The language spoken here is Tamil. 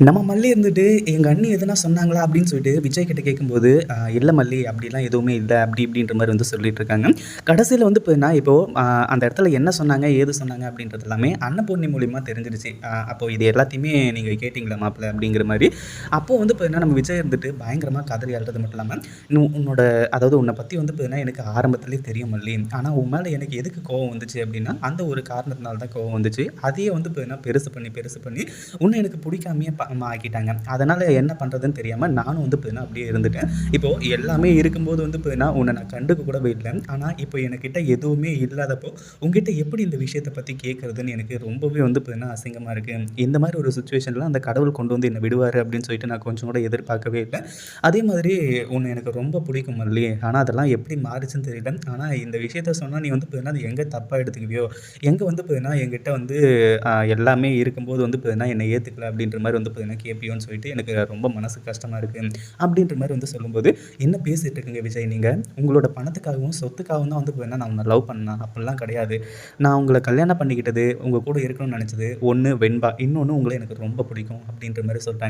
நம்ம மல்லி இருந்துட்டு, எங்கள் அண்ணி எதுனா சொன்னாங்களா? அப்படின்னு சொல்லிட்டு விஜய் கிட்ட கேட்கும்போது, இல்லை மல்லி அப்படிலாம் எதுவுமே இல்லை அப்படி இப்படின்ற மாதிரி வந்து சொல்லிட்டுருக்காங்க. கடைசியில் வந்து இப்போ நான் இப்போது அந்த இடத்துல என்ன சொன்னாங்க, ஏது சொன்னாங்க அப்படின்றது எல்லாமே அன்னபூர்ணி மூலியமாக தெரிஞ்சிருச்சு. அப்போது இது எல்லாத்தையுமே நீங்கள் கேட்டிங்களா மாப்பிள்ள அப்படிங்கிற மாதிரி அப்போது வந்து இப்போ நம்ம விஜய் இருந்துட்டு பயங்கரமாக கதறி அழுறது மட்டும் இல்லாமல் உன்னோட அதாவது உன்னை பற்றி வந்து இப்போ எனக்கு ஆரம்பத்துலேயே தெரியும் மல்லி. ஆனால் உன் மேலே எனக்கு எதுக்கு கோவம் வந்துச்சு அப்படின்னா, அந்த ஒரு காரணத்தினால தான் கோவம் வந்துச்சு. அதையே வந்து இப்போ பெருசு பண்ணி, பெருசு பண்ணி உன்னை எனக்கு பிடிக்காமையே ஆக்கிட்டாங்க. அதனால் என்ன பண்ணுறதுன்னு தெரியாமல் நானும் வந்து பார்த்தீங்கன்னா, அப்படியே இருந்துட்டேன். இப்போது எல்லாமே இருக்கும்போது வந்து பார்த்தீங்கன்னா, உன்னை நான் கண்டுக்க கூட போயிடல ஆனால் இப்போ என்கிட்ட எதுவுமே இல்லாதப்போ, உங்ககிட்ட எப்படி இந்த விஷயத்தை பற்றி கேட்குறதுன்னு எனக்கு ரொம்பவே வந்து பார்த்தீங்கன்னா, அசிங்கமாக இருக்குது இந்த மாதிரி ஒரு சுச்சுவேஷனில் அந்த கடவுள் கொண்டு வந்து என்னை விடுவார் அப்படின்னு சொல்லிட்டு நான் கொஞ்சம் கூட எதிர்பார்க்கவே இல்லை அதே மாதிரி உன்னை எனக்கு ரொம்ப பிடிக்கும் இல்லையே ஆனால் அதெல்லாம் எப்படி மாறுச்சுன்னு தெரியல. ஆனால் இந்த விஷயத்த சொன்னால் நீ வந்து பார்த்தீங்கன்னா, அது எங்கே தப்பாக எடுத்துக்குவியோ, எங்கே வந்து பார்த்தீங்கன்னா, என்கிட்ட வந்து எல்லாமே இருக்கும்போது வந்து பார்த்தீங்கன்னா, என்னை ஏற்றுக்கல அப்படின்ற மாதிரி வந்து பார்த்தீங்கன்னா கேபியோன்னு சொல்லிட்டு எனக்கு ரொம்ப மனசு கஷ்டமாக இருக்குது அப்படின்ற மாதிரி வந்து சொல்லும்போது, "என்ன பேசிகிட்டு இருக்குங்க விஜய் நீங்கள் உங்களோட பணத்துக்காகவும், சொத்துக்காகவும் தான் வந்து வேணால் நான் லவ் பண்ணேன் அப்படிலாம் கிடையாது. நான் உங்களை கல்யாணம் பண்ணிக்கிட்டது, உங்கள் கூட இருக்கணும்னு நினச்சது ஒன்று வெண்பா. இன்னொன்று உங்களை எனக்கு ரொம்ப பிடிக்கும்." அப்படின்ற மாதிரி சொல்ட்டாங்க.